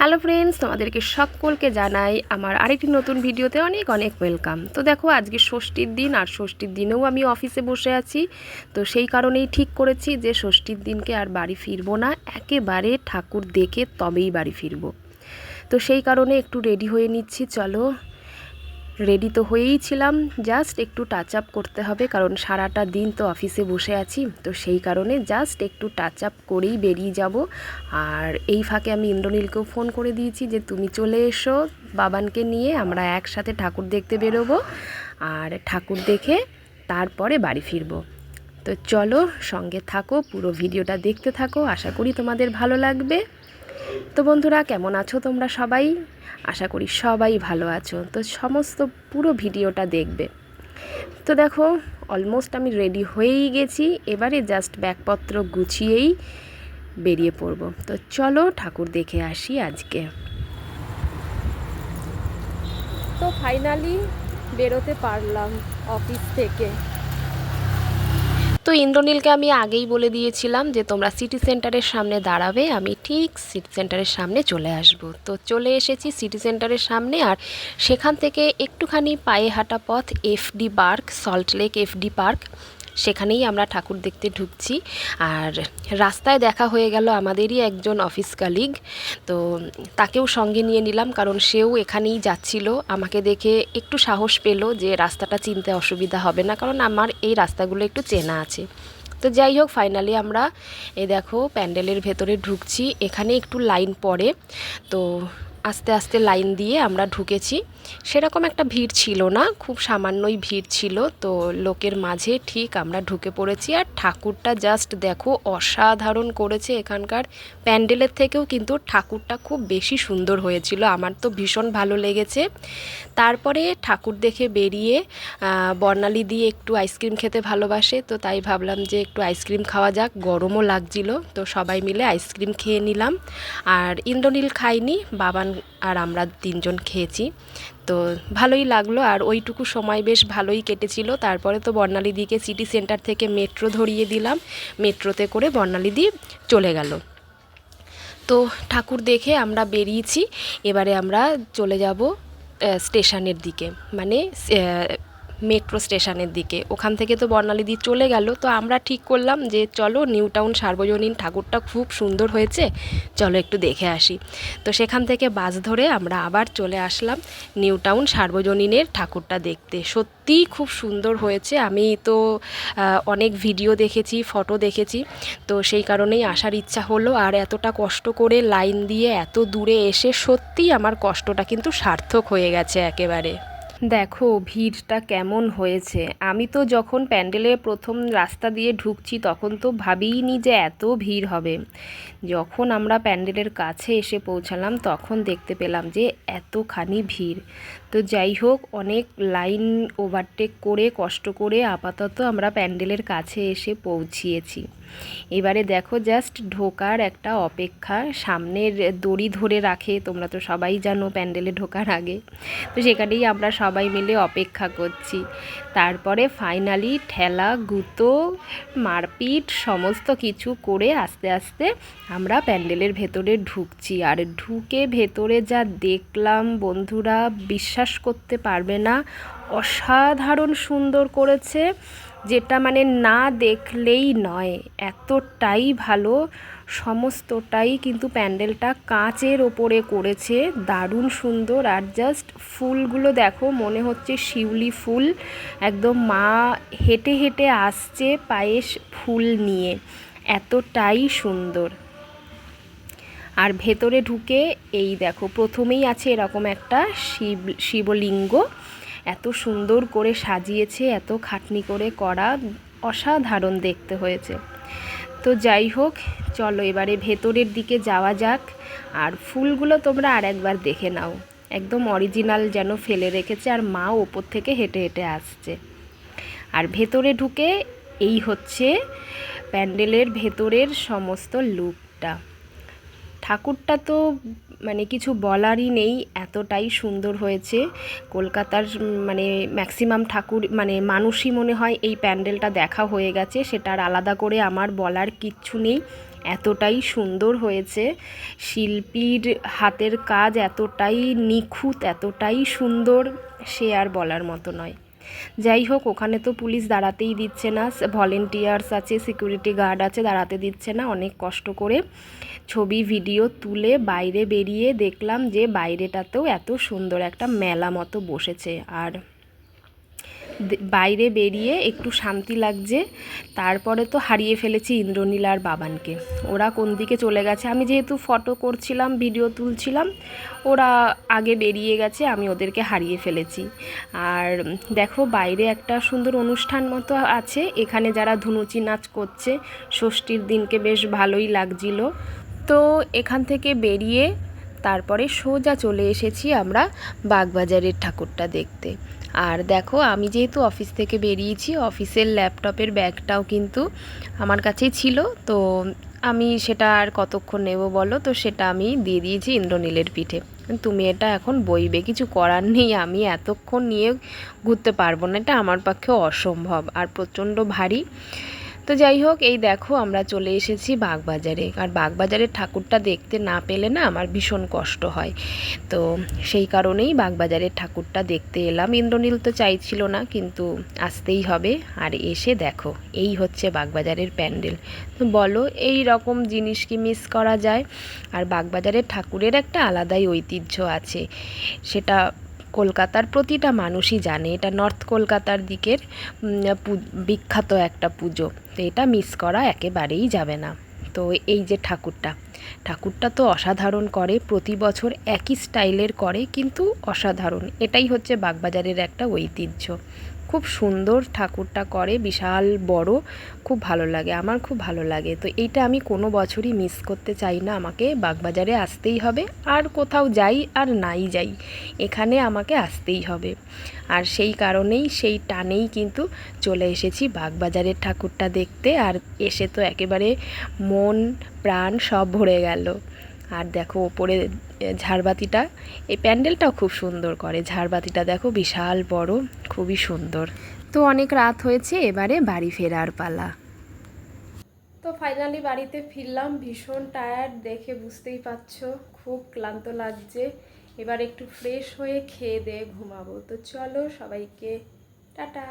Hello friends তোমাদেরকে সকলকে জানাই আমার আরেকটি নতুন ভিডিওতে অনেক অনেক ওয়েলকাম তো দেখো, আজকে ষষ্ঠীর দিন আর ষষ্ঠীর দিনেও আমি অফিসে বসে আছি। তো সেই কারণেই ঠিক করেছি যে ষষ্ঠীর দিনকে আর বাড়ি ফিরবো না, একেবারে ঠাকুর দেখে তবেই বাড়ি ফিরবো। তো সেই কারণে একটু রেডি হয়ে নিচ্ছি, চলো। রেডি তো হয়েই ছিলাম জাস্ট একটু টাচ আপ করতে হবে, কারণ সারাটা দিন তো অফিসে বসে আছি, তো সেই কারণে জাস্ট একটু টাচ আপ করেই বেরিয়ে যাব। আর এই ফাঁকে আমি ইন্দ্রনীলকেও ফোন করে দিয়েছি যে, তুমি চলে এসো বাবানকে নিয়ে, আমরা একসাথে ঠাকুর দেখতে বেরোবো। আর ঠাকুর দেখে তারপরে বাড়ি ফিরবো। তো চলো সঙ্গে থাকো, পুরো ভিডিওটা দেখতে থাকো, আশা করি তোমাদের ভালো লাগবে। তো বন্ধুরা, কেমন আছো তোমরা সবাই? আশা করি সবাই ভালো আছো। তো সমস্ত পুরো ভিডিওটা দেখবে। তো দেখো অলমোস্ট আমি রেডি হয়েই গেছি। এবারে জাস্ট ব্যাগপত্র গুছিয়েই বেরিয়ে পড়ব। তো চলো ঠাকুর দেখে আসি আজকে। তো ফাইনালি বেরোতে পারলাম অফিস থেকে। তো ইন্দ্রনীলকে আমি আগেই বলে দিয়েছিলাম যে তোমরা সিটি সেন্টারের সামনে দাঁড়াবে, আমি ঠিক সিটি সেন্টারের সামনে চলে আসব। তো চলে এসেছি সিটি সেন্টারের সামনে আর সেখান থেকে একটুখানি পায়ে হাঁটা পথ FD park Salt Lake FD park সেখানেই আমরা ঠাকুর দেখতে ঢুকছি। আর রাস্তায় দেখা হয়ে গেল আমাদেরই একজন অফিস কালিগ তো তাকেও সঙ্গে নিয়ে নিলাম কারণ সেও এখানেই যাচ্ছিল। আমাকে দেখে একটু সাহস পেল যে রাস্তাটা চিনতে অসুবিধা হবে না কারণ আমার এই রাস্তাগুলো একটু চেনা আছে। তো যাই হোক ফাইনালি আমরা এ দেখো, প্যান্ডেলের ভেতরে ঢুকছি। এখানে একটু লাইন পড়ে। তো আস্তে আস্তে লাইন দিয়ে আমরা ঢুকেছি। সেরকম একটা ভিড় ছিল না, খুব সামান্যই ভিড় ছিল। তো লোকের মাঝে ঠিক আমরা ঢুকে পড়েছি আর ঠাকুরটা জাস্ট দেখো, অসাধারণ করেছে এখানকার। প্যান্ডেলের থেকেও কিন্তু ঠাকুরটা খুব বেশি সুন্দর হয়েছিল। আমার তো ভীষণ ভালো লেগেছে। তারপরে ঠাকুর দেখে বেরিয়ে বর্ণালী দিয়ে একটু আইসক্রিম খেতে ভালোবাসে। তো তাই ভাবলাম যে একটু আইসক্রিম খাওয়া যাক, গরমও লাগছিল। তো সবাই মিলে আইসক্রিম খেয়ে নিলাম। আর ইন্দ্রনীল খাইনি বাবান আর আমরা তিনজন খেয়েছি। তো ভালোই লাগল আর ওইটুকু সময় বেশ ভালোই কেটেছিল। তারপরে তো বর্ণালীদিকে সিটি সেন্টার থেকে মেট্রো ধরিয়ে দিলাম। মেট্রোতে করে বর্ণালী বর্ণালীদি চলে গেল। তো ঠাকুর দেখে আমরা বেরিয়েছি। এবারে আমরা চলে যাব স্টেশনের দিকে। মানে মেট্রো স্টেশনের দিকে। ওখান থেকে তো বর্ণালীদি চলে গেল। তো আমরা ঠিক করলাম যে, চলো নিউ টাউন সার্বজনীন ঠাকুরটা খুব সুন্দর হয়েছে। চলো একটু দেখে আসি। তো সেখান থেকে বাস ধরে আমরা আবার চলে আসলাম নিউ টাউন সার্বজনীনের ঠাকুরটা দেখতে। সত্যিই খুব সুন্দর হয়েছে। আমি তো অনেক ভিডিও দেখেছি, ফটো দেখেছি। তো সেই কারণেই আসার ইচ্ছা হলো। আর এতটা কষ্ট করে লাইন দিয়ে এত দূরে এসে সত্যিই আমার কষ্টটা কিন্তু সার্থক হয়ে গেছে একেবারে। দেখো, ভিড়টা কেমন হয়েছে। আমি তো যখন প্যান্ডেলে প্রথম রাস্তা দিয়ে ঢুকছি, তখন তো ভাবিইনি যে এত ভিড় হবে। যখন আমরা প্যান্ডেলের কাছে এসে পৌঁছালাম, তখন দেখতে পেলাম যে এতখানি ভিড়। তো যাই হোক, অনেক লাইন ওভারটেক করে, কষ্ট করে আপাতত আমরা প্যান্ডেলের কাছে এসে পৌঁছিয়েছি। এবারে দেখো জাস্ট ঢোকার একটা অপেক্ষা। সামনের দড়ি ধরে রাখে, তোমরা তো সবাই জানো প্যান্ডেলে ঢোকার আগে। তো সেখানেই আমরা সবাই মিলে অপেক্ষা করছি। তারপরে ফাইনালি ঠেলা, গুঁতো, মারপিট, সমস্ত কিছু করে আস্তে আস্তে আমরা প্যান্ডেলের ভেতরে ঢুকছি। আর ঢুকে ভেতরে যা দেখলাম বন্ধুরা বিশ্বাস করতে পারবে না। অসাধারণ সুন্দর করেছে, যেটা মানে না দেখলেই নয়। এতটাই ভালো, সমস্তটাই কিন্তু প্যান্ডেলটা কাঁচের ওপরে করেছে। দারুণ সুন্দর আর জাস্ট ফুলগুলো দেখো, মনে হচ্ছে শিউলি ফুল। একদম মা হেঁটে হেঁটে আসছে পায়েস ফুল নিয়ে। এতটাই সুন্দর। আর ভেতরে ঢুকে এই দেখো, প্রথমেই আছে এরকম একটা শিব, শিবলিঙ্গ। এত সুন্দর করে সাজিয়েছে, এত খাটনি করে করা, অসাধারণ দেখতে হয়েছে। তো যাই হোক, চলো এবারে ভেতরের দিকে যাওয়া যাক। আর ফুলগুলো তোমরা আর একবার দেখে নাও। একদম অরিজিনাল যেন ফেলে রেখেছে, আর মা ওপর থেকে হেঁটে হেঁটে আসছে। আর ভেতরে ঢুকে এই হচ্ছে প্যান্ডেলের ভেতরের সমস্ত লুকটা। ঠাকুরটা তো মানে কিছু বলারই নেই, এতটাই সুন্দর হয়েছে। কলকাতার মানে ম্যাক্সিমাম ঠাকুর মানে মানুষই মনে হয় এই প্যান্ডেলটা দেখা হয়ে গেছে সেটার আলাদা করে আমার বলার কিচ্ছু নেই। এতটাই সুন্দর হয়েছে, শিল্পীর হাতের কাজ এতটাই নিখুঁত, এতটাই সুন্দর, সে আর বলার মতো নয়। যাই হোক, ওখানে তো পুলিশ দাঁড়াতেই দিচ্ছে না ভলেন্টিয়ার্স আছে সিকিউরিটি গার্ড আছে, দাঁড়াতে দিচ্ছে না, অনেক কষ্ট করে ছবি ভিডিও তুলে বাইরে বেরিয়ে দেখলাম যে বাইরেটাতেও এত সুন্দর একটা মেলা মতো বসেছে, আর বাইরে বেরিয়ে একটু শান্তি লাগছে। তারপরে তো হারিয়ে ফেলেছি ইন্দ্রনীল আর বাবানকে। ওরা কোন দিকে চলে গেছে? আমি যেহেতু ফটো করছিলাম ভিডিও তুলছিলাম, ওরা আগে বেরিয়ে গেছে, আমি ওদেরকে হারিয়ে ফেলেছি। আর দেখো, বাইরে একটা সুন্দর অনুষ্ঠান মতো আছে। এখানে যারা ধুনুচি নাচ করছে, ষষ্ঠীর দিনকে বেশ ভালোই লাগছিল। তো এখান থেকে বেরিয়ে তারপরে সোজা চলে এসেছি আমরা বাগবাজারের ঠাকুরটা দেখতে। আর দেখো, আমি যেহেতু অফিস থেকে বেরিয়েছি, অফিসের ল্যাপটপের ব্যাগটাও কিন্তু আমার কাছেই ছিল। তো আমি সেটা আর কতক্ষণ নেব বলো? তো সেটা আমি দিয়ে দিয়েছি ইন্দ্রনীলের পিঠে। তুমি এটা এখন বইবে, কিছু করার নেই। আমি এতক্ষণ নিয়ে ঘুরতে পারব না, এটা আমার পক্ষে অসম্ভব। আর প্রচণ্ড ভারী। তো যাই হোক, এই দেখো আমরা চলে এসেছি বাগবাজারে। আর বাগবাজারের ঠাকুরটা দেখতে না পেলে না আমার ভীষণ কষ্ট হয়। তো সেই কারণেই বাগবাজারের ঠাকুরটা দেখতে এলাম। ইন্দ্রনীল তো চাইছিল না, কিন্তু আসতেই হবে। আর এসে দেখো, এই হচ্ছে বাগবাজারের প্যান্ডেল। তো বলো, এই রকম জিনিস কি মিস করা যায়? আর বাগবাজারের ঠাকুরের একটা আলাদাই ঐতিহ্য আছে। সেটা কলকাতার প্রতিটা মানুষই জানে। এটা নর্থ কলকাতার দিকের বিখ্যাত একটা পুজো। তো এটা মিস করা একেবারেই যাবে না। তো এই যে ঠাকুরটা ঠাকুরটা তো অসাধারণ করে, প্রতি বছর একই স্টাইলের করে, কিন্তু অসাধারণ। এটাই হচ্ছে বাগবাজারের একটা ঐতিহ্য। খুব সুন্দর ঠাকুরটা করে, বিশাল বড়, খুব ভালো লাগে, আমার খুব ভালো লাগে। তো এইটা আমি কোনো বছরই মিস করতে চাই না, আমাকে বাগবাজারে আসতেই হবে, আর কোথাও যাই আর নাই যাই, এখানে আমাকে আসতেই হবে। আর সেই কারণেই, সেই টানেই কিন্তু চলে এসেছি বাগবাজারের ঠাকুরটা দেখতে, আর এসে তো একেবারে মন, প্রাণ সব ভরে গেল। আর দেখো ওপরে ঝাড়বাতিটা। এই প্যান্ডেলটাও খুব সুন্দর করে। ঝাড়বাতিটা দেখো বিশাল বড়, খুবই সুন্দর। তো অনেক রাত হয়েছে, এবারে বাড়ি ফেরার পালা। তো ফাইনালি বাড়িতে ফিরলাম, ভীষণ টায়ার্ড দেখে বুঝতেই পারছ, খুব ক্লান্ত লাগছে। এবার একটু ফ্রেশ হয়ে খেয়ে দিয়ে ঘুমাবো। তো চলো সবাইকে, টাটা।